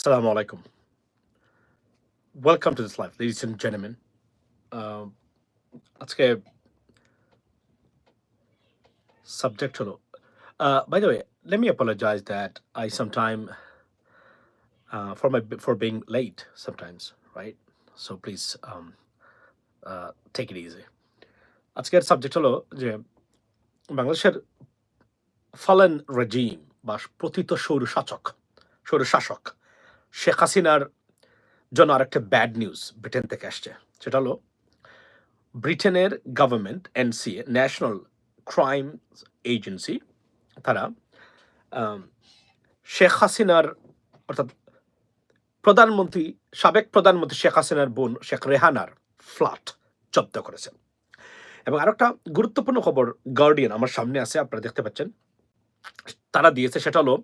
Assalamu alaikum. Welcome to this live, ladies and gentlemen. Uh, আজকে subject হলো uh, let me apologize that I sometime uh, for my for being late sometimes right so please um, uh, take it easy আজকের subject হলো যে বাংলাদেশের ফালেন regime বা প্রথিত সৌরশাসক সৌরশাসক শেখ হাসিনার জন্য আরেকটা ব্যাড নিউজ ব্রিটেন থেকে আসছে। সেটা হলো, ব্রিটেনের government NCA national crime agency তারা শেখ হাসিনার, অর্থাৎ প্রধানমন্ত্রী, সাবেক প্রধানমন্ত্রী শেখ হাসিনার বোন, শেখ রেহানার ফ্ল্যাট জব্দ করেছেন এবং আর একটা গুরুত্বপূর্ণ খবর গার্ডিয়ান আমার সামনে আছে, আপনারা দেখতে পাচ্ছেন, তারা দিয়েছে, সেটা হলো,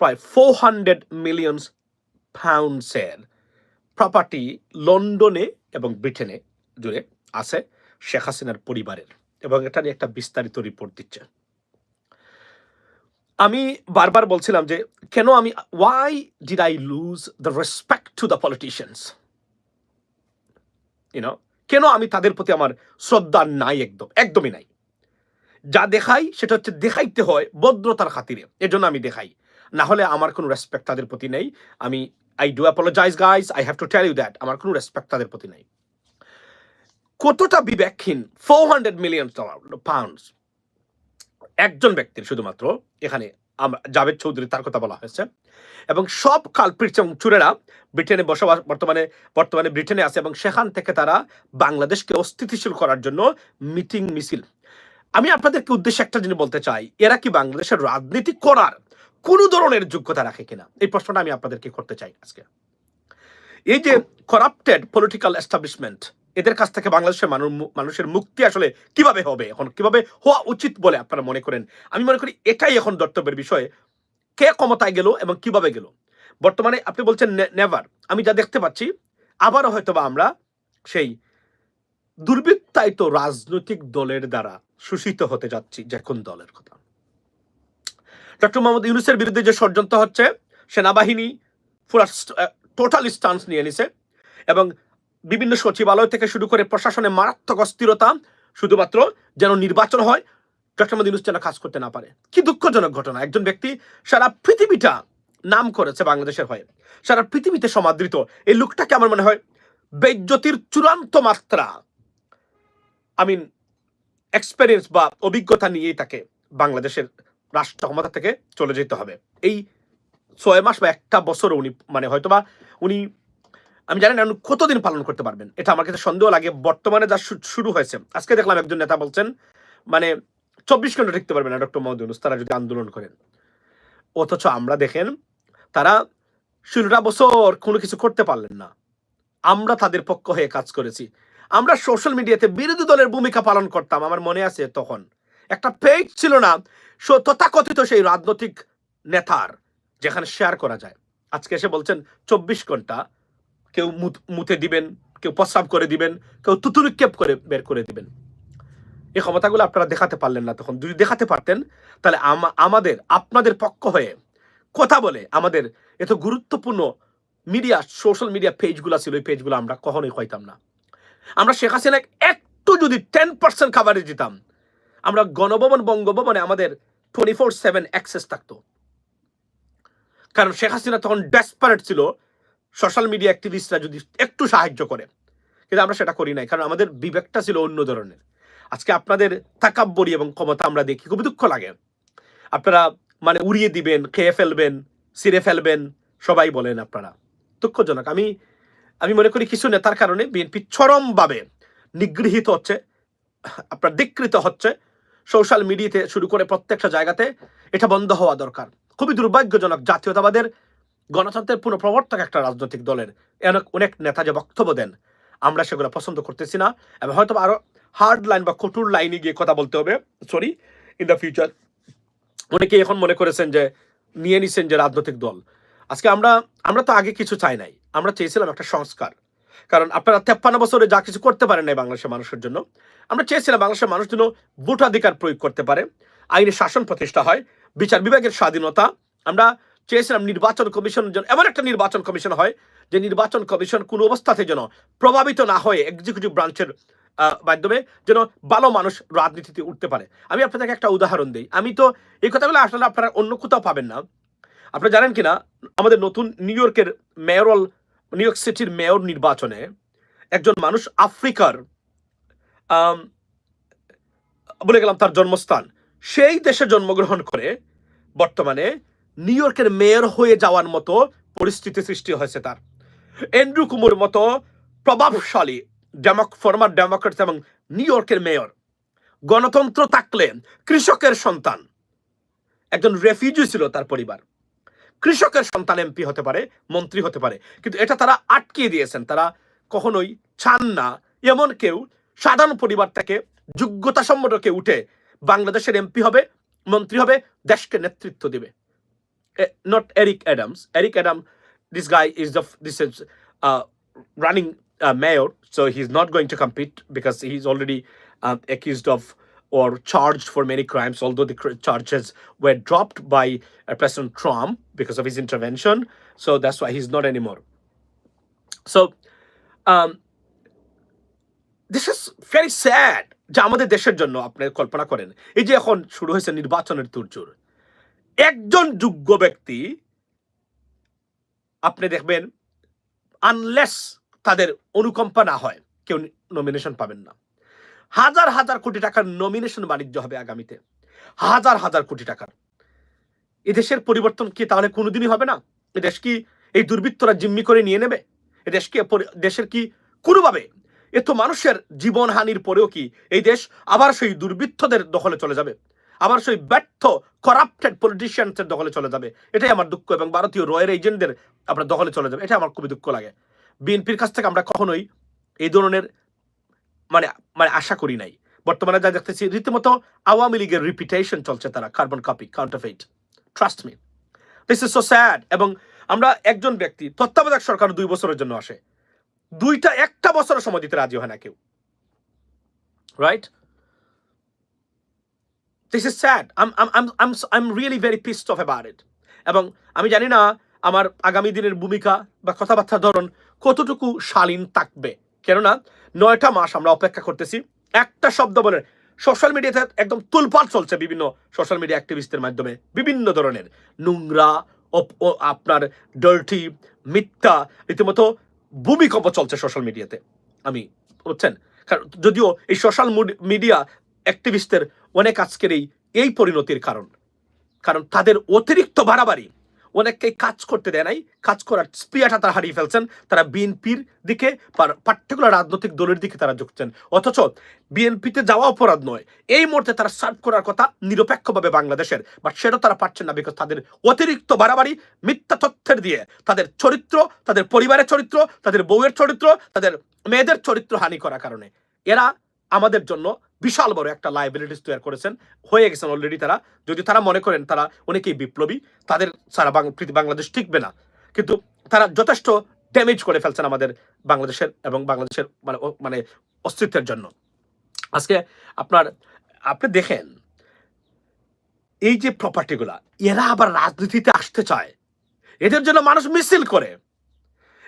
প্রায় ফোর হান্ড্রেড মিলিয়ন পাউন্ডসের প্রপার্টি লন্ডনে এবং ব্রিটেনে জুড়ে আছে শেখ হাসিনার পরিবারের এবং এটা নিয়ে একটা বিস্তারিত রিপোর্ট দিচ্ছে। আমি বারবার বলছিলাম যে কেন আমি why did I lose the respect to the politicians you know কেন আমি তাদের প্রতি আমার শ্রদ্ধা নাই একদম, একদমই নাই। যা দেখাই সেটা হচ্ছে দেখাইতে হয় ভদ্রতার খাতিরে, এজন্য আমি দেখাই। না হলে আমার কোনো রেসপেক্ট তাদের প্রতি নেই, আমি I do apologize guys I have to tell you that আমার কোনো রেসপেক্ট তাদের প্রতি নাই। কতটা বিবেকহীন? ফোর হান্ড্রেড মিলিয়ন পাউন্ডস একজন ব্যক্তির শুধুমাত্র এখানে জাভেদ চৌধুরী তার কথা বলা হয়েছে। এবং সব কালপ্রিট এবং চুরেরা ব্রিটেনে বসবাস বর্তমানে বর্তমানে ব্রিটেনে আছে এবং সেখান থেকে তারা বাংলাদেশকে অস্থিতিশীল করার জন্য মিটিং মিছিল। আমি আপনাদেরকে উদ্দেশ্যে একটা জিনিস বলতে চাই। এরা কি বাংলাদেশের রাজনীতি করার কোন ধরনের যোগ্যতা রাখে কিনা? এই প্রশ্নটা আমি আপনাদেরকে করতে চাই আজকে। এই যে করাপ্টেড পলিটিক্যাল এস্টাবলিশমেন্ট এদের কাছ থেকে বাংলাদেশের মানুষ মানুষের মুক্তি আসলে কীভাবে হবে? এখন কীভাবে হওয়া উচিত বলে আপনারা মনে করেন? আমি মনে করি এটাই এখন দর্তব্যের বিষয়। কে ক্ষমতায় গেল এবং কীভাবে গেল? বর্তমানে আপনি বলছেন নেভার আমি যা দেখতে পাচ্ছি, আবারও হয়তোবা আমরা সেই দুর্বৃত্তায়িত রাজনৈতিক দলের দ্বারা শোষিত হতে যাচ্ছি যে কোন দলের কথা। ডক্টর মোহাম্মদ ইউনুসের বিরুদ্ধে যে ষড়যন্ত্র হচ্ছে, সেনাবাহিনী পুরা টোটাল স্টান্স নিয়ে নিছে এবং বিভিন্ন সচিবালয় থেকে শুরু করে প্রশাসনে মারাত্মক অস্থিরতা, শুধুমাত্র যেন নির্বাচন হয়, ডক্টর মোহাম্মদ ইউনুস যেন কাজ করতে না পারে। কি দুঃখজনক ঘটনা। একজন ব্যক্তি সারা পৃথিবীটা নাম করেছে বাংলাদেশের হয়ে। সারা পৃথিবীতে সমাদৃত। এই লোকটাকে আমার মনে হয় বেজ্জতির চূড়ান্ত মাত্রা। আই মিন এক্সপেরিয়েন্স বা অভিজ্ঞতা নিয়েই তাকে বাংলাদেশের রাষ্ট্র ক্ষমতা থেকে চলে যেতে হবে। এই ছয় মাস বা একটা বছর উনি মানে হয়তোবা উনি, আমি জানি না উনি কতদিন পালন করতে পারবেন, এটা আমার কাছে সন্দেহ লাগে। বর্তমানে যা শুরু হয়েছে, আজকে দেখলাম একজন নেতা বলছেন মানে চব্বিশ ঘণ্টা টিকতে পারবে না ডক্টর মোহাম্মদ ইউনুস, তারা যদি আন্দোলন করেন। অথচ আমরা দেখেন, তারা ষোলোটা বছর কোনো কিছু করতে পারলেন না। আমরা তাদের পক্ষ হয়ে কাজ করেছি। আমরা সোশ্যাল মিডিয়াতে বিরোধী দলের ভূমিকা পালন করতাম, আমার মনে আছে তখন। একটা পেজ ছিল না তথাকথিত সেই রাজনৈতিক নেতার, যেখানে শেয়ার করা যায়। আজকে এসে বলছেন, চব্বিশ ঘণ্টা কেউ মুত- দিবেন, কেউ প্রস্রাব করে দিবেন, কেউ তুতুরিক্ষেপ করে, বের করে দিবেন। এই ক্ষমতাগুলো আপনারা দেখাতে পারলেন না তখন। যদি দেখাতে পারতেন, তাহলে আমা- আমাদের, আপনাদের পক্ষ হয়ে কথা বলে আমাদের এত গুরুত্বপূর্ণ মিডিয়া সোশ্যাল মিডিয়া পেজগুলো ছিল ওই পেজগুলো আমরা কখনোই হইতাম না। আমরা শেখ হাসিনা একটু যদি টেন পার্সেন্ট খাবারে দিতাম আমরা গণভবন, বঙ্গভবনে আমাদের টোয়েন্টি ফোর সেভেন অ্যাক্সেস থাকতো। কারণ শেখ হাসিনা তখন ডেসপারেট ছিল সোশ্যাল মিডিয়া অ্যাক্টিভিস্টরা যদি একটু সাহায্য করে। কিন্তু আমরা সেটা করি নাই, কারণ আমাদের বিবেকটা ছিল অন্য ধরনের। আজকে আপনাদের তাকাব্বরি এবং ক্ষমতা আমরা দেখি, খুবই দুঃখ লাগে। আপনারা মানে উড়িয়ে দিবেন, খেয়ে ফেলবেন, ছিঁড়ে ফেলবেন, সবাই বলেন আপনারা। দুঃখজনক। আমি আমি মনে করি কিছু নেতার কারণে বিএনপি চরমভাবে নিগৃহীত হচ্ছে, আপনার ধিকৃত হচ্ছে সোশ্যাল মিডিয়াতে শুরু করে প্রত্যেকটা জায়গাতে এটা বন্ধ হওয়া দরকার। খুবই দুর্ভাগ্যজনক জাতীয়তাবাদের গণতন্ত্রের পুনঃপ্রবর্তক একটা রাজনৈতিক দলের অনেক অনেক নেতা যে বক্তব্য দেন, আমরা সেগুলো পছন্দ করতেছি না এবং হয়তো আরও হার্ড লাইন বা কঠোর লাইনে গিয়ে কথা বলতে হবে সরি ইন দ্য ফিউচার অনেকে এখন মনে করেছেন যে, নিয়ে নিছেন যে রাজনৈতিক দল। আজকে আমরা আমরা তো আগে কিছু চাই নাই, আমরা চেয়েছিলাম একটা সংস্কার। কারণ আপনারা তেপ্পান্ন বছরে যা কিছু করতে পারেন নাই বাংলাদেশের মানুষের জন্য আমরা চেয়েছিলাম বাংলাদেশের মানুষ যেন ভোটাধিকার প্রয়োগ করতে পারে। আইনের শাসন প্রতিষ্ঠা হয়, বিচার বিভাগের স্বাধীনতা। আমরা চেয়েছিলাম নির্বাচন কমিশন যেন এমন একটা নির্বাচন কমিশন হয়, যে নির্বাচন কমিশন কোনো অবস্থাতে যেন প্রভাবিত না হয়ে এক্সিকিউটিভ ব্রাঞ্চের মাধ্যমে যেন ভালো মানুষ রাজনীতিতে উঠতে পারে। আমি আপনাদেরকে একটা উদাহরণ দিই। আমি তো এই কথাগুলো আসলে আপনারা অন্য কোথাও পাবেন না। আপনারা জানেন কিনা, আমাদের নতুন নিউ ইয়র্কের মেয়রল নিউ ইয়র্ক সিটির মেয়র নির্বাচনে একজন মানুষ আফ্রিকার বলে গেলাম তার জন্মস্থান। সেই দেশে জন্মগ্রহণ করে বর্তমানে নিউ ইয়র্কের মেয়র হয়ে যাওয়ার মতো পরিস্থিতি সৃষ্টি হয়েছে তার। এন্ড্রু কুমুর মতো প্রভাবশালী ডেমোক, ফর্মার ডেমোক্রেটস এবং নিউ ইয়র্কের মেয়র। গণতন্ত্র থাকলে কৃষকের সন্তান। একজন রেফিউজি ছিল তার পরিবার। কৃষকের সন্তান এমপি হতে পারে, মন্ত্রী হতে পারে, কিন্তু এটা তারা আটকিয়ে দিয়েছেন। তারা কখনোই চান না, এমন কেউ সাধারণ পরিবার থেকে যোগ্যতা সম্মত কেউ উঠে বাংলাদেশের এমপি হবে মন্ত্রী হবে দেশকে নেতৃত্ব দেবে not Eric Adams Eric Adam this guy is the this is uh, running uh, mayor so he's not going to compete because he's already uh, accused of or charged for many crimes although the cr- charges were dropped by uh, president trump because of his intervention so that's why he's not anymore so um, this is very sad যে আমাদের দেশের জন্য আপনি কল্পনা করেন। এই যে এখন শুরু হয়েছে নির্বাচনের তুরজুর। একজন যোগ্য ব্যক্তি আপনি দেখবেন আনলেস তাদের অনুকম্পা না হয়, কেউ নমিনেশন পাবেন না। হাজার হাজার কোটি টাকার নমিনেশন বাণিজ্য হবে আগামীতে। হাজার হাজার কোটি টাকার। এদেশের পরিবর্তন কি তাহলে কোনোদিনই হবে না? এদেশ কি এই দুর্বৃত্তরা জিম্মি করে নিয়ে নেবে? এদেশ কি দেশের কি কোনোভাবে এত মানুষের জীবনহানির পরেও কি এই দেশ আবার সেই দুর্বৃত্তদের দখলে চলে যাবে? আবার সেই ব্যর্থ করাপ্টেড পলিটিশিয়ানসের দখলে চলে যাবে? এটাই আমার দুঃখ এবং ভারতীয় রয়ের এজেন্টদের আপনার দখলে চলে যাবে। এটা আমার খুবই দুঃখ লাগে। বিএনপির কাছ থেকে আমরা কখনোই এই ধরনের মানে মানে আশা করি নাই। বর্তমানে যা দেখতেছি, রীতিমতো আওয়ামী লীগের রিপিটেশন চলছে তারা carbon copy counterfeit trust me this is so sad এবং আমরা একজন ব্যক্তি, তত্ত্বাবধায়ক সরকার দুই বছরের জন্য আসে। দুইটা, একটা বছরের সময় দিতে রাজি হয় না কেউ। Right this is sad I am really very pissed off about it এবং আমি জানি না আমার আগামী দিনের ভূমিকা বা কথাবার্তার ধরন কতটুকু শালীন থাকবে। কেননা নয়টা মাস আমরা অপেক্ষা করতেছি। একটা শব্দ বলে সোশ্যাল মিডিয়াতে একদম তুলপাট চলছে বিভিন্ন সোশ্যাল মিডিয়া অ্যাক্টিভিস্টদের মাধ্যমে। বিভিন্ন ধরনের নোংরা আপনার ডার্টি মিথ্যা, রীতিমতো ভূমিকম্প চলছে সোশ্যাল মিডিয়াতে আমি বুঝছেন? কারণ যদিও এই সোশ্যাল মিডিয়া অ্যাক্টিভিস্টদের অনেক আজকের এই এই পরিণতির কারণ। কারণ তাদের অতিরিক্ত বাড়াবাড়ি অনেককে কাজ করতে দেয় নাই। কাজ করার স্প্রিয়াটা তারা হারিয়ে ফেলছেন। তারা বিএনপির দিকে পার্টিকুলার রাজনৈতিক দলের দিকে তারা ঝুঁকছেন। অথচ বিএনপিতে যাওয়া অপরাধ নয়। এই মুহূর্তে তারা সার্ভ করার কথা নিরপেক্ষভাবে বাংলাদেশের, বাট সেটা তারা পারছেন না বিকজ তাদের অতিরিক্ত বাড়াবাড়ি, মিথ্যা তথ্যের দিয়ে। তাদের চরিত্র, তাদের পরিবারের চরিত্র, তাদের বউয়ের চরিত্র, তাদের মেয়েদের চরিত্র হানি করার কারণে। এরা আমাদের জন্য বিশাল বড় একটা লাইবিলিটিস তৈরি করেছেন। হয়ে গেছেন অলরেডি তারা। যদি তারা মনে করেন তারা অনেকেই বিপ্লবী, তাদের সারা বাংলাদেশ টিকবে না। কিন্তু তারা যথেষ্ট ড্যামেজ করে ফেলছেন আমাদের বাংলাদেশের এবং বাংলাদেশের মানে মানে অস্তিত্বের জন্য। আজকে আপনার, আপনি দেখেন, এই যে প্রপার্টিগুলা এরা আবার রাজনীতিতে আসতে চায়। এদের জন্য মানুষ মিছিল করে।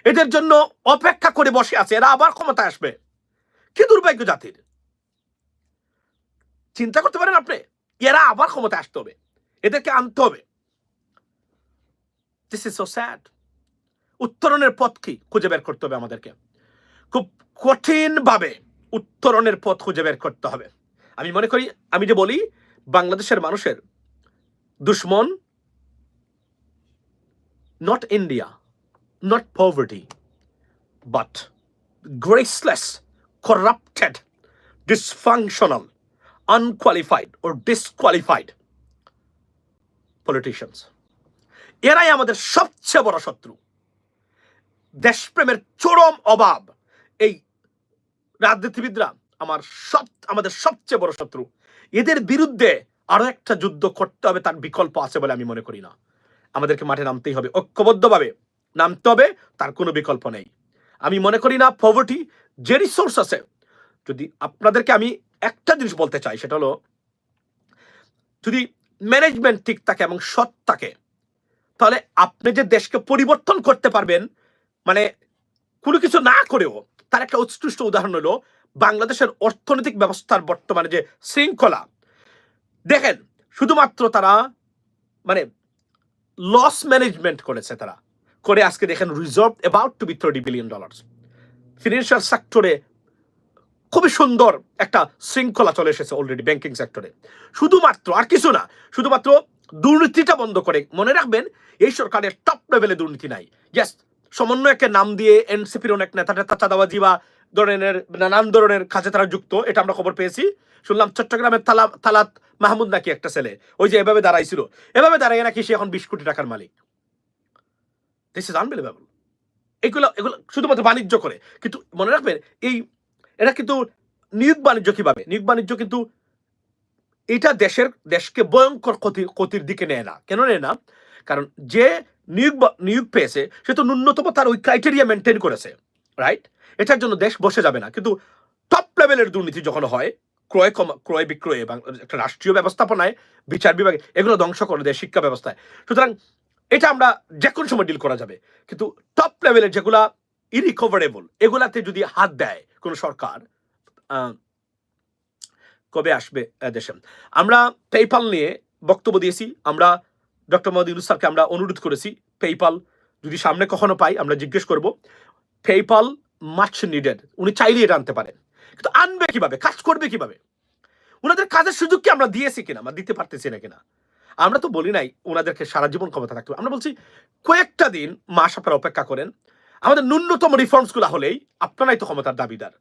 এদের জন্য অপেক্ষা করে বসে আছে। এরা আবার ক্ষমতায় আসবে। কি দুর্ভাগ্য জাতির। চিন্তা করতে পারেন আপনি এরা আবার ক্ষমতায় আসতে হবে এদেরকে আনতে হবে। দিস ইজ সো স্যাড উত্তরণের পথ কি? খুঁজে বের করতে হবে আমাদেরকে। খুব কঠিন ভাবে উত্তরণের পথ খুঁজে বের করতে হবে। আমি মনে করি আমি যে বলি বাংলাদেশের মানুষের দুশ্মন not India not poverty but graceless, corrupted, dysfunctional, unqualified or disqualified politicians এরাই আমাদের সবচেয়ে বড় শত্রু। দেশপ্রেমের চরম অভাব। এই রাজনীতিবিদরা আমার সব আমাদের সবচেয়ে বড় শত্রু। এদের বিরুদ্ধে আরও একটা যুদ্ধ করতে হবে, তার বিকল্প আছে বলে আমি মনে করি না। আমাদেরকে মাঠে নামতেই হবে, ঐক্যবদ্ধভাবে নামতে হবে, তার কোনো বিকল্প নেই। আমি মনে করি না পভার্টি যে রিসোর্স আছে, যদি আপনাদেরকে আমি একটা জিনিস বলতে চাই, সেটা হলো, যদি ম্যানেজমেন্ট ঠিক থাকে এবং সৎ থাকে, তাহলে আপনি যে দেশকে পরিবর্তন করতে পারবেন মানে কোনো কিছু না করেও, তার একটা উৎকৃষ্ট উদাহরণ হলো বাংলাদেশের অর্থনৈতিক ব্যবস্থার বর্তমানে যে শৃঙ্খলা। দেখেন, শুধুমাত্র তারা মানে লস ম্যানেজমেন্ট করেছে তারা। করে আজকে দেখেন reserve about to be thirty billion dollar financial সেক্টরে খুবই সুন্দর একটা শৃঙ্খলা চলে এসেছে অলরেডি ব্যাংকিং সেক্টরে শুধুমাত্র, আর কিছু না, শুধুমাত্র দুর্নীতিটা বন্ধ করে। মনে রাখবেন, এই সরকারের টপ লেভেলে দুর্নীতি নাই। ইয়াস সমন্বয়কে নাম দিয়ে এনসিপির অনেক নেতা নেতা চাঁদাবাজি বা ধরনের নানান ধরনের কাজে তারা যুক্ত, এটা আমরা খবর পেয়েছি। শুনলাম চট্টগ্রামের তালা, তালাত মাহমুদ নাকি একটা ছেলে, ওই যে এভাবে দাঁড়াইছিল। এভাবে দাঁড়াইয়ে নাকি সে এখন বিশ কোটি টাকার মালিক। দিস আনবিলিভেবল এগুলো এগুলো শুধুমাত্র বাণিজ্য করে। কিন্তু মনে রাখবেন, এই এটা কিন্তু নিয়োগ বাণিজ্য কীভাবে? নিয়োগ বাণিজ্য কিন্তু এটা দেশের, দেশকে ভয়ঙ্কর ক্ষতি, ক্ষতির দিকে নেয় না। কেন নেয় না? কারণ যে নিয়োগ নিয়োগ পেয়েছে, সে তো ন্যূনতম তার ওই ক্রাইটেরিয়া মেনটেন করেছে রাইট এটার জন্য দেশ বসে যাবে না। কিন্তু টপ লেভেলের দুর্নীতি যখন হয়, ক্রয় কম, ক্রয় বিক্রয়ে এবং একটা রাষ্ট্রীয় ব্যবস্থাপনায়, বিচার বিভাগে, এগুলো ধ্বংস করে দেয় শিক্ষা ব্যবস্থায়। সুতরাং এটা আমরা যে কোনো সময় ডিল করা যাবে। কিন্তু টপ লেভেলের যেগুলা ইরিকভারেবল এগুলাতে যদি হাত দেয় কোনো সরকার কবে আসবে দেশে। আমরা পেপাল নিয়ে বক্তব্য দিয়েছি, আমরা ডক্টর মোহাম্মদ ইউনুস স্যারকে আমরা অনুরোধ করেছি পেপাল যদি সামনে কখনো পাই, আমরা জিজ্ঞেস করব পেপাল মাছ নিডেড উনি চাইলে এটা আনতে পারেন। কিন্তু আনবে কীভাবে, কাজ করবে কীভাবে? ওনাদের কাজের সুযোগ কি আমরা দিয়েছি কিনা আমরা দিতে পারতেছি না কিনা? আমরা তো বলি নাই ওনাদেরকে সারা জীবন ক্ষমতা থাকতে। আমরা বলছি, কয়েকটা দিন, মাস আপনারা অপেক্ষা করেন আমাদের ন্যূনতম রিফর্মসগুলো হলেই আপনারাই তো ক্ষমতার দাবিদার।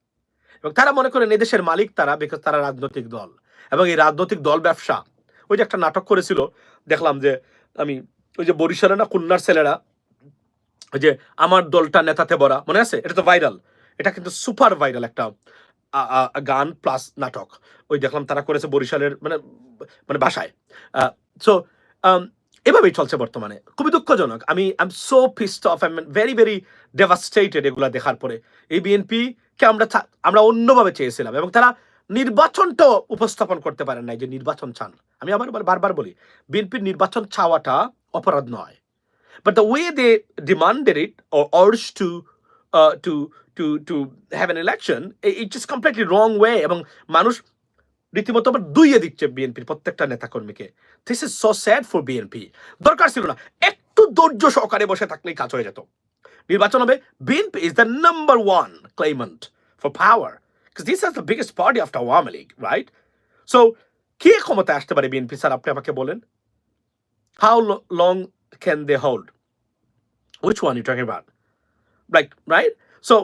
এবং তারা মনে করেন এদেশের মালিক তারা বিকজ তারা রাজনৈতিক দল। এবং এই রাজনৈতিক দল ব্যবসা, ওই যে একটা নাটক করেছিল, দেখলাম যে আমি, ওই যে বরিশালে না খুলনার ছেলেরা, ওই যে আমার দলটা নেতাতে ভরা মনে আছে? এটা তো ভাইরাল এটা কিন্তু সুপার ভাইরাল একটা গান প্লাস নাটক। ওই দেখলাম তারা করেছে বরিশালের মানে মানে ভাষায় সো এভাবেই চলছে বর্তমানে। খুবই দুঃখজনক। আমি I am so pissed off I very very devastated এগুলা দেখার পরে। এই বিএনপিকে আমরা আমরা অন্যভাবে চেয়েছিলাম এবং তারা নির্বাচনটাও উপস্থাপন করতে পারেন নাই যে নির্বাচন চান। আমি আবার বার- বারবার বলি, বিএনপির নির্বাচন চাওয়াটা অপরাধ নয়। But the way they demanded it urged to to to have an election, it- it's just completely wrong way এবং মানুষ রীতিমতো আবার দুইয়ে দিচ্ছে বিএনপির প্রত্যেকটা নেতাকর্মীকে। This is so sad for BNP দরকার ছিল না, একটু ধৈর্য সহকারে বসে থাকলেই কাজ হয়ে যেত। নির্বাচন হবে BNP is the number one claimant for power this is the biggest party after Awami League right so কে ক্ষমতায় আসতে পারে বিএনপি স্যার, আপনি আমাকে বলেন? How long can they hold which one you talking about right right so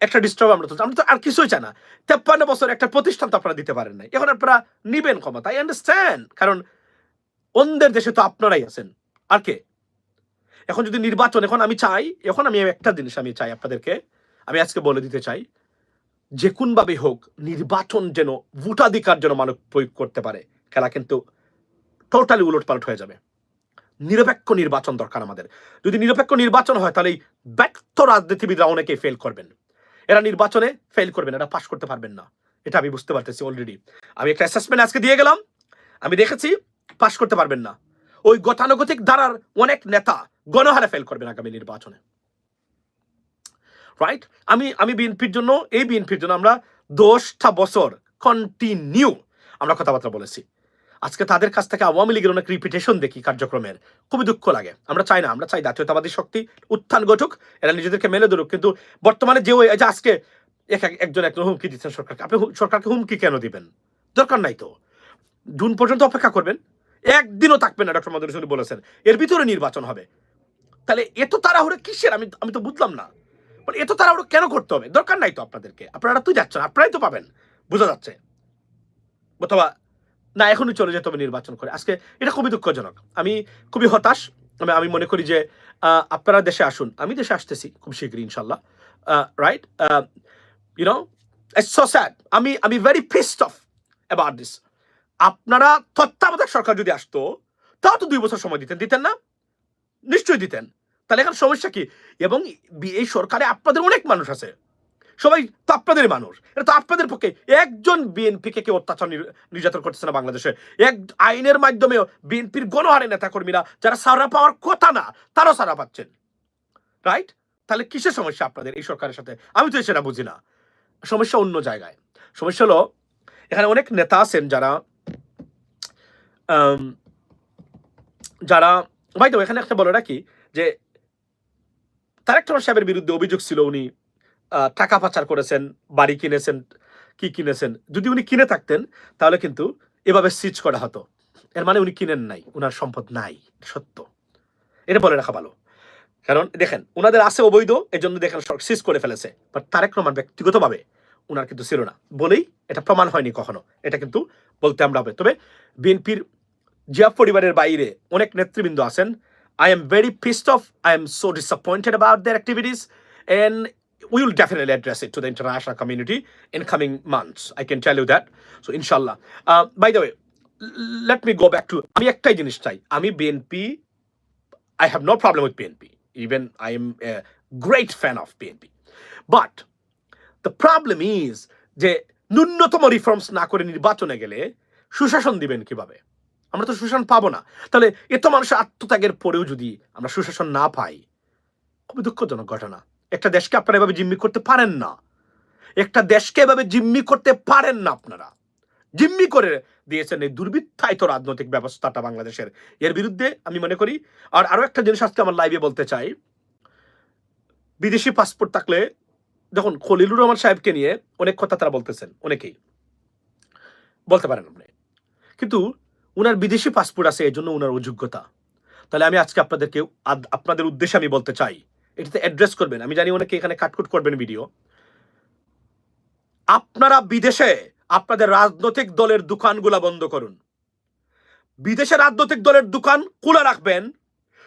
একটা disturb আমরা তো আমরা তো আর কিছুই চাই না। তেপ্পান্ন বছর একটা প্রতিষ্ঠান তো আপনারা দিতে পারেন নাই। এখন আপনারা নিবেন ক্ষমতা আই আন্ডারস্ট্যান্ড কারণ অন্যের দেশে তো আপনারাই আছেন। আর কে? এখন যদি নির্বাচন, এখন আমি চাই, এখন আমি একটা জিনিস আমি চাই আপনাদেরকে, আমি আজকে বলে দিতে চাই, যে কোনভাবে হোক, নির্বাচন যেন, ভোটাধিকার যেন মানুষ প্রয়োগ করতে পারে, খেলা কিন্তু টোটালি উলটপালট হয়ে যাবে। নিরপেক্ষ নির্বাচন দরকার আমাদের। যদি নিরপেক্ষ নির্বাচন হয়, তাহলে এই ব্যক্ত রাজনীতিবিদরা অনেকেই ফেল করবেন। এরা নির্বাচনে ফেল করবেন এরা পাশ করতে পারবেন না। এটা আমি বুঝতে পারতেছি অলরেডি আমি একটা অ্যাসেসমেন্ট আজকে দিয়ে গেলাম। আমি দেখেছি পাশ করতে পারবেন না। ওই গতানুগতিক ধারার অনেক নেতা গণহারে ফেল করবেন আগামী নির্বাচনে। রাইট আমি আমি বিএনপির জন্য, এই বিএনপির জন্য আমরা দশটা বছর কন্টিনিউ আমরা কথাবার্তা বলেছি। আজকে তাদের কাছ থেকে আওয়ামী লীগের অনেক রিপিটেশন দেখি কার্যক্রমের। খুবই দুঃখ লাগে। আমরা চাই না, আমরা চাই জাতীয়তাবাদী শক্তি উত্থান ঘটুক, এরা নিজেদেরকে মেলে ধরুক। কিন্তু বর্তমানে যে ওই যে আজকে এক এক- একজন একজন হুমকি দিচ্ছেন সরকারকে, আপনি সরকারকে হুমকি কেন দিবেন? দরকার নাই তো। জুন পর্যন্ত অপেক্ষা করবেন। একদিনও থাকবেন না, ডক্টর মদন হোসেন বলেছেন। এর ভিতরে নির্বাচন হবে। তাহলে এত তাড়াহুড়ো কিসের? আমি আমি তো বুঝলাম না। মানে এত তাড়াহুড়ো কেন করতে হবে? দরকার নাই তো আপনাদেরকে। আপনারা তো যাচ্ছেন, আপনারাই তো পাবেন। বোঝা যাচ্ছে। অথবা না, এখনই চলে যেতে হবে নির্বাচন করে। আজকে এটা খুবই দুঃখজনক। আমি খুবই হতাশ। আমি আমি মনে করি যে আপনারা দেশে আসুন। আমি দেশে আসতেছি খুব শীঘ্রই ইনশাল্লাহ right you know it's so sad আমি আমি very pissed off about this আপনারা তত্ত্বাবধায়ক সরকার যদি আসতো, তাও তো দুই বছর সময় দিতেন। দিতেন না? নিশ্চয়ই দিতেন। তাহলে এখন সমস্যা কি? এবং এই সরকারে আপনাদের অনেক মানুষ আছে। সবাই তো আপনাদের মানুষ। এটা তো আপনাদের পক্ষে। একজন বিএনপিকে কেউ অত্যাচার নির- নির্যাতন করতেছে না বাংলাদেশে। এক আইনের মাধ্যমেও বিএনপির গণহারে নেতাকর্মীরা যারা সারা পাওয়ার কথা না, তারাও সারা পাচ্ছেন। রাইট তাহলে কিসের সমস্যা আপনাদের এই সরকারের সাথে? আমি তো সেটা বুঝি না। সমস্যা অন্য জায়গায়। সমস্যা হলো, এখানে অনেক নেতা আছেন যারা যারা ভাই তো এখানে একটা বলে রাখি যে, তারেক রহমান সাহেবের বিরুদ্ধে অভিযোগ ছিল উনি টাকা পাচার করেছেন বাড়ি কিনেছেন কি কিনেছেন। যদি উনি কিনে থাকতেন তাহলে কিন্তু এভাবে সিচ করা হতো। এর মানে উনি কিনেন নাই উনার সম্পদ নাই সত্য। এটা বলে রাখা ভালো। কারণ দেখেন ওনাদের আছে অবৈধ এই জন্য দেখেন সিজ করে ফেলেছে। বাট তারেক রহমান ব্যক্তিগতভাবে ওনার কিন্তু ছিল না। বলেই এটা প্রমাণ হয়নি কখনো। এটা কিন্তু বলতে আমরা হবে। তবে বিএনপির জিয়া পরিবারের বাইরে অনেক নেতৃবৃন্দ আছেন। I am very pissed off. I am so disappointed about their activities, and we will definitely address it to the international community in coming months. I can tell you that. So, inshallah. Uh, by the way, l- let me go back to আমি একটাই জিনিস চাই আমি BNP I have no problem with PNP. Even I am a great fan of PNP. But the problem is যে ন্যূনতম reforms না করে নির্বাচনে গেলে সুশাসন দিবেন কিভাবে আমরা তো সুশাসন পাবো না তাহলে এত মানুষের আত্মত্যাগের পরেও যদি আমরা সুশাসন না পাই খুবই দুঃখজনক ঘটনা একটা দেশকে আপনারা এভাবে জিম্মি করতে পারেন না। একটা দেশকে এভাবে জিম্মি করতে পারেন না আপনারা। জিম্মি করে দিয়েছেন এই দুর্বৃত্তায়িত রাজনৈতিক ব্যবস্থাটা বাংলাদেশের। এর বিরুদ্ধে আমি মনে করি, আর আরও একটা জিনিস আজকে আমার লাইভে বলতে চাই, বিদেশি পাসপোর্ট থাকলে, দেখুন, খলিলুর রহমান সাহেবকে নিয়ে অনেক কথা তারা বলতেছেন, অনেকেই। বলতে পারেন আপনি। কিন্তু উনার বিদেশি পাসপোর্ট আছে এই জন্য উনার অযোগ্যতা। তাহলে আমি আজকে আপনাদেরকে আপনাদের উদ্দেশ্যে আমি বলতে চাই এটাতে অ্যাড্রেস করবেন। আমি জানি অনেকে এখানে কাটকুট করবেন ভিডিও আপনারা বিদেশে আপনাদের রাজনৈতিক দলের দোকানগুলা বন্ধ করুন। বিদেশে রাজনৈতিক দলের দোকান খোলা রাখবেন,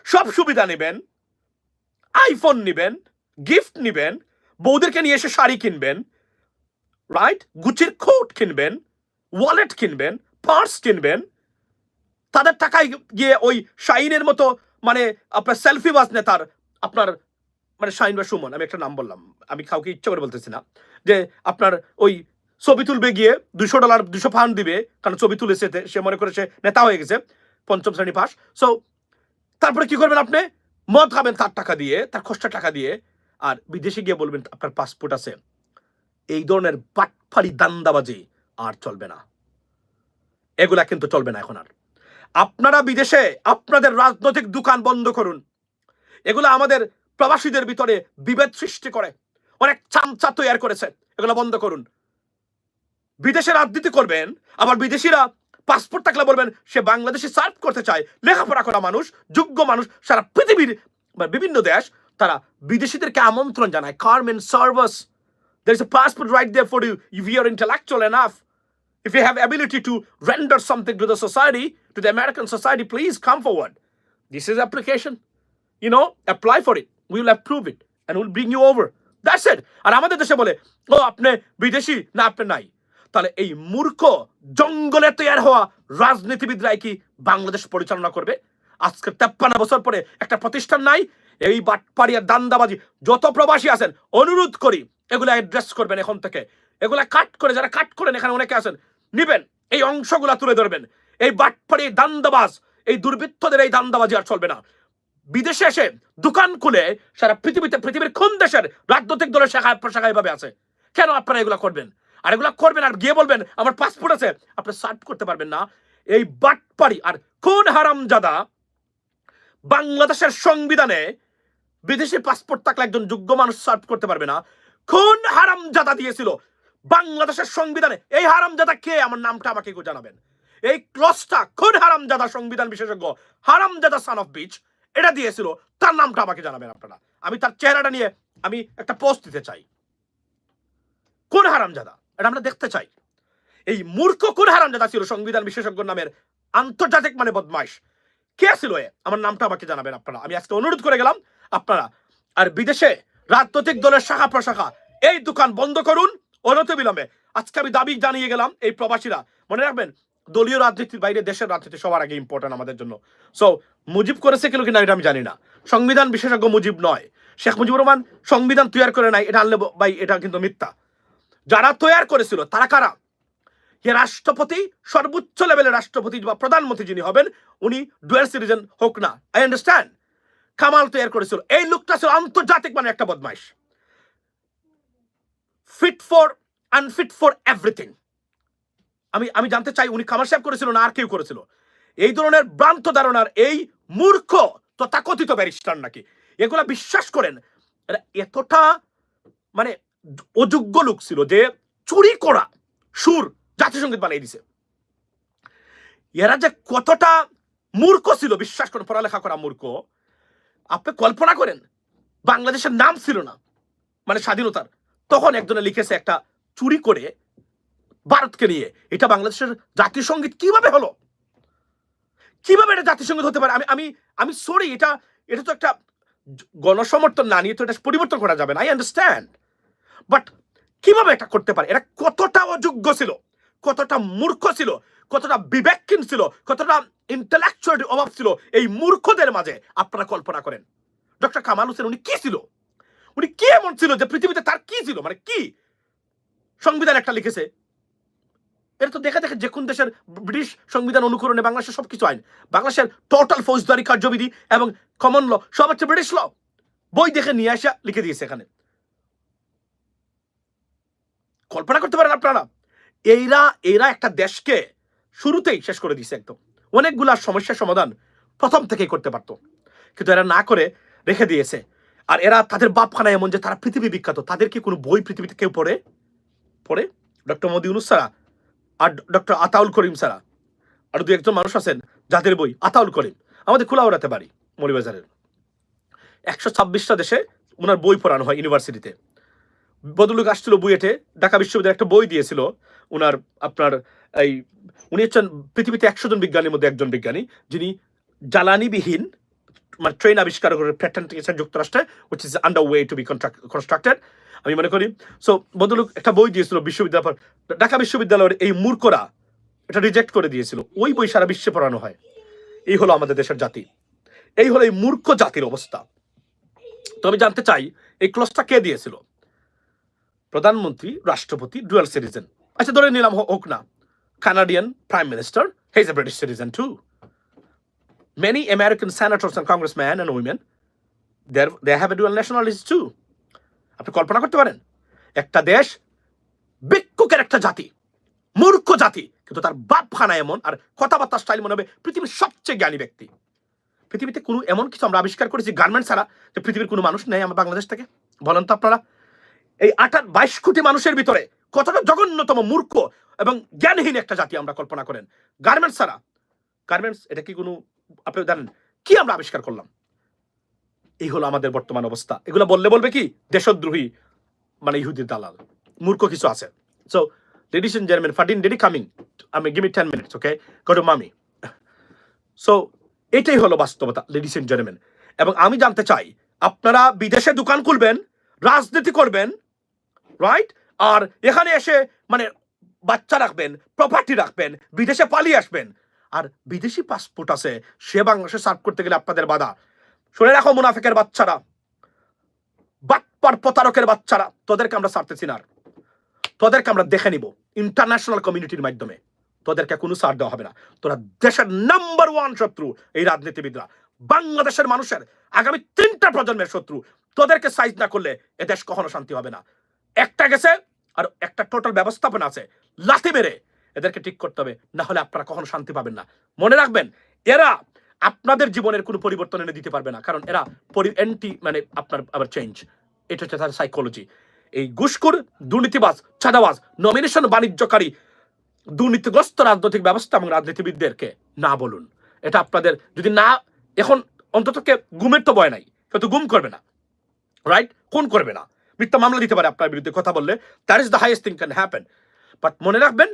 সব সুবিধা নেবেন আইফোন নেবেন গিফট নেবেন, বৌদেরকে নিয়ে এসে শাড়ি কিনবেন রাইট গুচির কোট কিনবেন ওয়ালেট কিনবেন পার্স কিনবেন। তাদের টাকায় গিয়ে ওই শাইনের মতো মানে আপনার সেলফি বাজ নেতার আপনার মানে শাইন বা সুমন, আমি একটা নাম বললাম, আমি কাউকে ইচ্ছা করে বলতেছি না, যে আপনার ওই ছবি তুলবে গিয়ে দুশো ডলার দুশো পাউন্ড দিবে, কারণ ছবি তুলেছে সে মনে করে সে নেতা হয়ে গেছে, পঞ্চম শ্রেণি পাস সো তারপরে কি করবেন আপনি? মদ খাবেন তার টাকা দিয়ে, তার খরচা টাকা দিয়ে, আর বিদেশে গিয়ে বলবেন আপনার পাসপোর্ট আছে। এই ধরনের বাটফারি দান্দাবাজি আর চলবে না। এগুলা কিন্তু চলবে না এখন আর। আপনারা বিদেশে আপনাদের রাজনৈতিক দোকান বন্ধ করুন। এগুলো আমাদের প্রবাসীদের ভিতরে বিভেদ সৃষ্টি করে। অনেক চামচা তৈরি করেছে। এগুলো বন্ধ করুন। বিদেশে রাজনীতি করবেন, আবার বিদেশিরা পাসপোর্ট থাকলে বলবেন, সে বাংলাদেশে সার্ভ করতে চায়। লেখাপড়া করা মানুষ, যোগ্য মানুষ, সারা পৃথিবীর বিভিন্ন দেশ, তারা বিদেশিদেরকে আমন্ত্রণ জানায়। Government service there is a passport right there for you if you're intellectual enough if you have ability to render something to the society to the American society please come forward this is application you know apply for it we will approve it and we'll bring you over. That's it. আর আমাদের দেশে বলে, ও, আপনি বিদেশি? না, আপনি নাই। তাহলে এই মূর্খ জঙ্গলে তৈরি হওয়া রাজনীতিবিদরাই কি বাংলাদেশ পরিচালনা করবে? আজকে তেপ্পান্ন বছর পরে একটা প্রতিষ্ঠান নাই, এই বাটপাড়িয়া দান্দাবাজি, যত প্রবাসী আছেন, অনুরোধ করি, এগুলা অ্যাড্রেস করবেন এখন থেকে। এগুলা কাট করে, যারা কাট করেন, এখানে অনেকে আছেন, নিবেন, এই অংশগুলা তুলে ধরবেন। এই বাটপাড়ি দান্দাবাজ, এই দুর্বৃত্তদের এই দান্দাবাজি আর চলবে না। বিদেশে এসে দোকান খুলে সারা পৃথিবীতে, পৃথিবীর কোন দেশের রাজনৈতিক দলের শাখা প্রশাখায় ভাবে আছে? কেন আপনারা এগুলা করবেন? আর এগুলা করবেন আর গিয়ে বলবেন, আমার পাসপোর্ট আছে। আপনি সার্ভ করতে পারবেন না। এই বাটপাড়ি আর কোন হারামজাদা বাংলাদেশের সংবিধানে বিদেশি পাসপোর্ট থাকলে একজন যোগ্য মানুষ সার্ভ করতে পারবে না? কোন হারামজাদা দিয়েছিল বাংলাদেশের সংবিধানে? এই হারামজাদা কে? আমার নামটা আমাকে জানাবেন। এই ক্লসটা কোন হারামজাদা সংবিধান বিশেষজ্ঞ? হারামজাদা সান অফ বিচ এটা দিয়েছিল, তার নামটা আমাকে জানাবেন আপনারা। আমি তার চেহারাটা নিয়ে, আমি একটা পোস্ট দিতে চাই। কোন হারামজাদা? এটা আমরা দেখতে চাই। এই মূর্খ কোন হারামজাদা ছিল? সংবিধান বিশেষজ্ঞ নামের আন্তর্জাতিক মানে বদমাইশ। কে ছিল এ? আমার নামটা আমাকে জানাবেন আপনারা। আমি আজকে অনুরোধ করে গেলাম, আপনারা আর বিদেশে রাজনৈতিক দলের শাখা প্রশাখা এই দোকান বন্ধ করুন। অনতি বিলম্বে আজকে আমি দাবি জানিয়ে গেলাম, এই প্রবাসীরা। মনে রাখবেন দলীয় রাজনীতির বাইরে, দেশের রাজনীতি সবার আগে ইম্পর্টেন্ট আমাদের জন্য। সো মুজিব করেছে কেন কিনা এটা আমি জানি না। সংবিধান বিশেষজ্ঞ মুজিব নয়। শেখ মুজিবুর রহমান সংবিধান তৈরি করে নাই, এটা আনলে ভাই, এটা কিন্তু মিথ্যা। যারা তৈরি করেছিল, তারা কারা? যে রাষ্ট্রপতি, সর্বোচ্চ লেভেলের রাষ্ট্রপতি বা প্রধানমন্ত্রী যিনি হবেন, উনি ডুয়েল সিটিজেন হোক না। আই আন্ডারস্ট্যান্ড কামাল তৈরি করেছিল। এই লোকটা ছিল আন্তর্জাতিক মানে একটা বদমাইশ। Fit for unfit for everything আমি আমি জানতে চাই উনি কামাল সাহেব করেছিল না আর কেউ করেছিল? এই ধরনের ভ্রান্ত ধারণার এই মূর্খ তথাকথিত ব্যারিস্টার নাকি? এগুলা বিশ্বাস করেন এতটা মানে অযোগ্য লোক ছিল যে চুরি করা, সুর জাতিসংগীত বানিয়ে দিছে। এরা যে কতটা মূর্খ ছিল, বিশ্বাস করেন, পড়ালেখা করা মূর্খ, আপনি কল্পনা করেন, বাংলাদেশের নাম ছিল না মানে স্বাধীনতার, তখন একজনে লিখেছে একটা চুরি করে ভারতকে নিয়ে। এটা বাংলাদেশের জাতীয় সংগীত কীভাবে হলো? কীভাবে এটা জাতীয় সংগীত হতে পারে? আমি আমি আমি সরি এটা এটা তো একটা গণসমর্থন না নিয়ে তো এটা পরিবর্তন করা যাবে না আই আন্ডারস্ট্যান্ড বাট কীভাবে এটা করতে পারে? এটা কতটা অযোগ্য ছিল? কতটা মূর্খ ছিল? কতটা বিবেকহীন ছিল? কতটা ইন্টেলেকচুয়াল অভাব ছিল? এই মূর্খদের মাঝে আপনারা কল্পনা করেন। ডক্টর কামাল হোসেন উনি কি ছিল? উনি কি এমন ছিল যে পৃথিবীতে তার কি ছিল? মানে কি? সংবিধান একটা লিখেছে এটা তো দেখে দেখে যে কোন দেশের ব্রিটিশ সংবিধান অনুকরণে বাংলাদেশের সবকিছু আইন। বাংলাদেশের টোটাল ফৌজদারি, কার্যবিধি এবং কমন ল সব হচ্ছে ব্রিটিশ ল বই দেখে নিয়ে আসা লিখে দিয়েছে এখানে। কল্পনা করতে পারেন আপনারা এইরা এরা একটা দেশকে শুরুতেই শেষ করে দিয়েছে একদম। অনেকগুলা সমস্যার সমাধান প্রথম থেকেই করতে পারতো। কিন্তু এরা না করে রেখে দিয়েছে। আর এরা তাদের বাপখানা এমন যে তারা পৃথিবী বিখ্যাত। তাদের কি কোনো বই পৃথিবীতে কেউ পড়ে? পড়ে? ডক্টর মোদী ছাড়া আর ডক্টর আতাউল করিম সারা আর দু একজন মানুষ আছেন যাদের বই আতাউল করিম। আমাদের খোলা ওড়াতে পারি মরিবাজারের একশো ছাব্বিশটা দেশে ওনার বই পড়ানো হয় ইউনিভার্সিটিতে। বদলুক আসছিল বুয়েটে, ঢাকা বিশ্ববিদ্যালয়ে একটা বই দিয়েছিল ওনার আপনার এই উনি হচ্ছেন পৃথিবীতে একশো জন বিজ্ঞানীর মধ্যে একজন বিজ্ঞানী যিনি জ্বালানিবিহীন মানে ট্রেন আবিষ্কার করে প্যাটার্ন যুক্তরাষ্ট্রে which is under way to be constructed আমি মনে করি। সো বদলুক একটা বই দিয়েছিল বিশ্ববিদ্যালয়, ঢাকা বিশ্ববিদ্যালয়ের এই মূর্খরা এটা রিজেক্ট করে দিয়েছিল। ওই বই সারা বিশ্বে পড়ানো হয়। এই হলো আমাদের দেশের জাতি। এই হলো এই মূর্খ জাতির অবস্থা। তো আমি জানতে চাই, এই ক্লসটা কে দিয়েছিল? প্রধানমন্ত্রী, রাষ্ট্রপতি ডুয়াল সিটিজেন আচ্ছা ধরে নিলাম হোক না। Canadian prime minister he is a British citizen to many American senators and and women they they have a dual nationality too আপনি কল্পনা করতে পারেন, একটা দেশ বিক্ষুকের একটা জাতি, মূর্খ জাতি, কিন্তু তার বাপ খানা এমন আর কথাবার্তা স্টাইল মনে হবে পৃথিবীর সবচেয়ে জ্ঞানী ব্যক্তি। পৃথিবীতে কোনো এমন কিছু আমরা আবিষ্কার করেছি গার্মেন্ট ছাড়া, যে পৃথিবীর কোনো মানুষ নেই আমার বাংলাদেশ থেকে? বলেন তো আপনারা। এই আঠার বাইশ কোটি মানুষের ভিতরে কতটা জঘন্যতম মূর্খ এবং জ্ঞানহীন একটা জাতি আমরা কল্পনা করেন? গার্মেন্টস ছাড়া। গার্মেন্টস এটা কি কোনো, আপনি জানেন, কি আমরা আবিষ্কার করলাম? এই হলো আমাদের বর্তমান অবস্থা। এগুলো বললে বলবে কি? দেশদ্রোহী মানে ইহুদির দালাল। মূর্খ কিছু আছে। সো লেডিস এন্ড জেন্টলম্যান ফাটিন ডেডি কামিং আমি give me ten minutes okay go mummy so এটাই হলো বাস্তবতা লেডিস এন্ড জেন্টলম্যান এবং আমি জানতে চাই, আপনারা বিদেশে দোকান খুলবেন, রাজনীতি করবেন রাইট আর এখানে এসে মানে বাচ্চা রাখবেন প্রপার্টি রাখবেন, বিদেশে পালিয়ে আসবেন। আর বিদেশি পাসপোর্ট আছে, সে বাংলাদেশে সার্ভ করতে গেলে আপনাদের বাধা। শুনে রাখো, মুনাফিকের বাচ্চারা। বাটপার প্রতারকের বাচ্চারা। তোদেরকে আমরা ছাড়তেছি না। তোদেরকে আমরা দেখে নিব ইন্টারন্যাশনাল কমিউনিটির মাধ্যমে। তোদেরকে কোনো ছাড় দেওয়া হবে না। তোরা দেশের নাম্বার ওয়ান শত্রু এই রাজনীতিবিদরা। বাংলাদেশের মানুষের আগামী তিনটা প্রজন্মের শত্রু। তোদেরকে সাইজ না করলে এ দেশ কখনো শান্তি হবে না। একটা গেছে আর একটা টোটাল ব্যবস্থাপনা আছে। লাথি মেরে এদেরকে ঠিক করতে হবে। না হলে আপনারা কখনো শান্তি পাবেন না। মনে রাখবেন, এরা আপনাদের জীবনের কোনো পরিবর্তন এনে দিতে পারবে না। কারণ এরা এন্টি মানে আপনার আবার চেঞ্জ এটা হচ্ছে তার সাইকোলজি এই ঘুষখোর, দুর্নীতিবাজ, চাঁদাবাজ নমিনেশন বাণিজ্যকারী, দুর্নীতিগ্রস্ত রাজনৈতিক ব্যবস্থা এবং রাজনীতিবিদদেরকে না বলুন। এটা আপনাদের যদি না, এখন অন্ততকে গুমের তো ভয় নাই। কিন্তু গুম করবে না। রাইট কোন করবে না। মিথ্যা মামলা দিতে পারে আপনার বিরুদ্ধে কথা বললে। That is the highest thing can happen but মনে রাখবেন,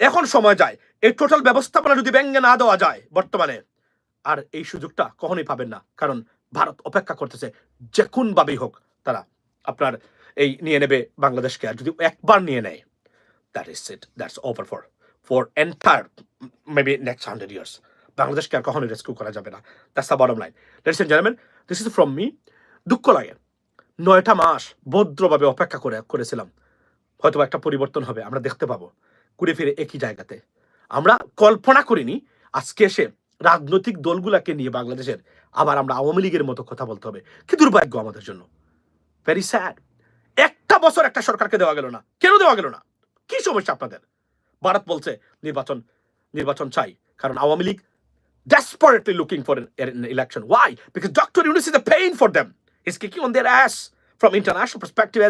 এখন সময় যায়। এই টোটাল ব্যবস্থাপনা যদি ব্যঙ্গে না দেওয়া যায় বর্তমানে আর এই সুযোগটা কখনোই পাবেন না। কারণ ভারত অপেক্ষা করতেছে যে কোনভাবেই হোক তারা আপনার এই নিয়ে নেবে বাংলাদেশকে আর যদি একবার নিয়ে নেয় that is it that's over for for entire maybe next hundred years বাংলাদেশকে আর কখনোই রেস্কিউ করা যাবে না। That's the bottom line ladies and gentleman this is from me দুঃখ লাগে। নয়টা মাস ভদ্রভাবে অপেক্ষা করে, করেছিলাম। হয়তো একটা পরিবর্তন হবে, আমরা দেখতে পাবো। ঘুরে ফিরে একই জায়গাতে। আমরা কল্পনা করিনি, আজকে এসে রাজনৈতিক দলগুলাকে নিয়ে বাংলাদেশের আবার আমরা আওয়ামী লীগের মতো কথা বলতে হবে কি দুর্ভাগ্য আমাদের জন্য ভেরি স্যাড একটা বছর একটা সরকারকে দেওয়া গেল না কেন দেওয়া গেল না কি সমস্যা আপনাদের ভারত বলছে নির্বাচন নির্বাচন চাই কারণ Awami League desperately looking for an, an election. Why? Because Dr. Yunus is a pain for them. He's kicking on their ass from international perspective.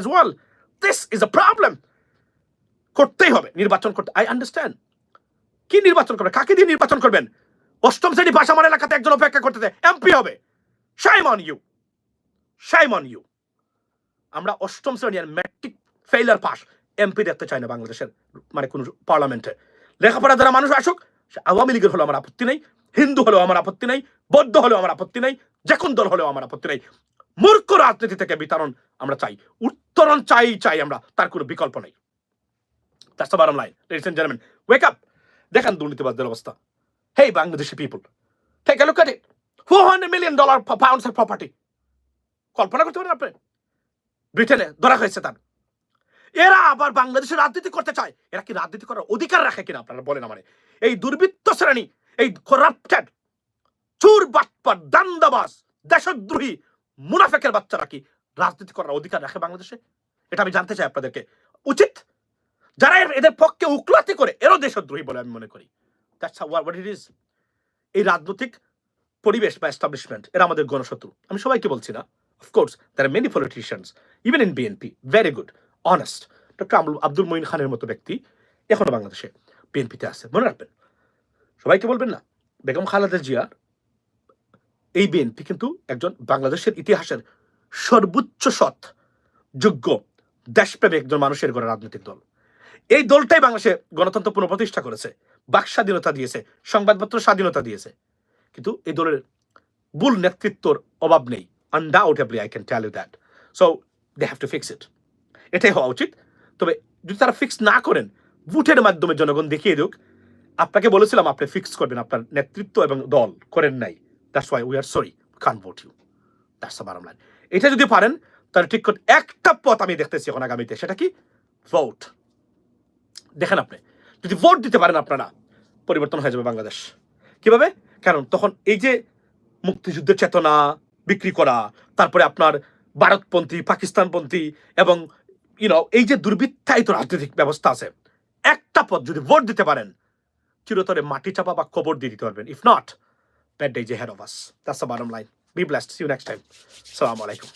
This is a problem. করতেই হবে নির্বাচন করতে আই আন্ডারস্ট্যান্ড কি নির্বাচন করবে কাকে দিয়ে নির্বাচন করবেন অষ্টম শ্রেণি ভাষা আমার এলাকাতে একজন অপেক্ষা করতে এমপি হবে। Shame on you shame on you আমরা অষ্টম শ্রেণি আর ম্যাট্রিক ফেইলার পাস এমপি দেখতে চাই না বাংলাদেশের মানে কোন পার্লামেন্টে লেখাপড়া যারা মানুষ আসুক আওয়ামী লীগের হলো আমার আপত্তি নেই হিন্দু হলেও আমার আপত্তি নেই বৌদ্ধ হলেও আমার আপত্তি নেই যে কোন দল হলেও আমার আপত্তি নেই। মূর্খ রাজনীতি থেকে বিতরণ আমরা চাই উত্তরণ চাই চাই আমরা তার কোনো বিকল্প নেই। That's the bottom line. Ladies and gentlemen, wake up. দেখেন দুর্নীতিবাদদের অবস্থা। Hey, Bangladeshi people, take a look at it. 400 million dollar pounds of property. কল্পনা করতে পারেন আপনি? ব্রিটেনে ধরা হয়েছে তার। এরা আবার বাংলাদেশে রাজনীতি করতে চায়। এরা কি রাজনীতি করার অধিকার রাখে কিনা আপনারা বলেন আমারে। এই দুর্বৃত্ত শ্রেণি এই করাপ্টেড চুর বাটপার দান্দাবাস দেশদ্রোহী মুনাফেকের বাচ্চারা কি রাজনীতি করার অধিকার রাখে বাংলাদেশে? এটা আমি জানতে চাই আপনাদেরকে। উচিত? যারা এদের পক্ষে উকলাতি করে এরও দেশদ্রোহী বলে আমি মনে করি। দ্যাটস হোয়াট ইট ইজ এই রাজনৈতিক পরিবেশ বা এস্টাবলিশমেন্ট এরা আমাদের গণশত্রু। আমি সবাইকে বলছি না। Of course there are many politicians even in BNP very good honest doctor Abdul Moin খানের মতো ব্যক্তি এখনও বাংলাদেশে বিএনপিতে আছে। মনে রাখবেন, সবাইকে বলবেন না, বেগম খালেদা জিয়া এই বিএনপি কিন্তু একজন বাংলাদেশের ইতিহাসের সর্বোচ্চ সৎ, যোগ্য দেশপ্রেমী একজন মানুষের গড়ে রাজনৈতিক দল। এই দলটাই বাংলাদেশে গণতন্ত্র পুনঃপ্রতিষ্ঠা করেছে। বাক স্বাধীনতা দিয়েছে, সংবাদপত্র স্বাধীনতা দিয়েছে। কিন্তু এই দলের ভুল নেতৃত্বর অভাব নেই। Undoubtedly I can tell you that so they have to fix it এটাই হওয়া উচিত। তবে যদি তারা ফিক্স না করেন, ভোটের মাধ্যমে জনগণ দেখিয়ে দিক, আপনাকে বলেছিলাম আপনি ফিক্স করবেন, আপনার নেতৃত্ব এবং দল করেন নাই। That's why we are sorry can vote you that's the bottom line এটা যদি পারেন, তাহলে ঠিক করে একটা পথ আমি দেখতেছি এখন আগামীতে। সেটা কি? ভোট দেখেন আপনি, যদি ভোট দিতে পারেন আপনারা, পরিবর্তন হয়ে যাবে বাংলাদেশ। কীভাবে? কারণ তখন এই যে মুক্তিযুদ্ধের চেতনা, বিক্রি করা, তারপরে আপনার ভারতপন্থী, পাকিস্তানপন্থী এবং ইউনো এই যে দুর্বৃত্তায়িত রাজনৈতিক ব্যবস্থা আছে, একটা পথ যদি ভোট দিতে পারেন, চিরতরে মাটি চাপা বা কবর দিয়ে দিতে পারবেন। ইফ নট ব্যাড ডে যে head of us that's the bottom line be blast you next time আসসালামু আলাইকুম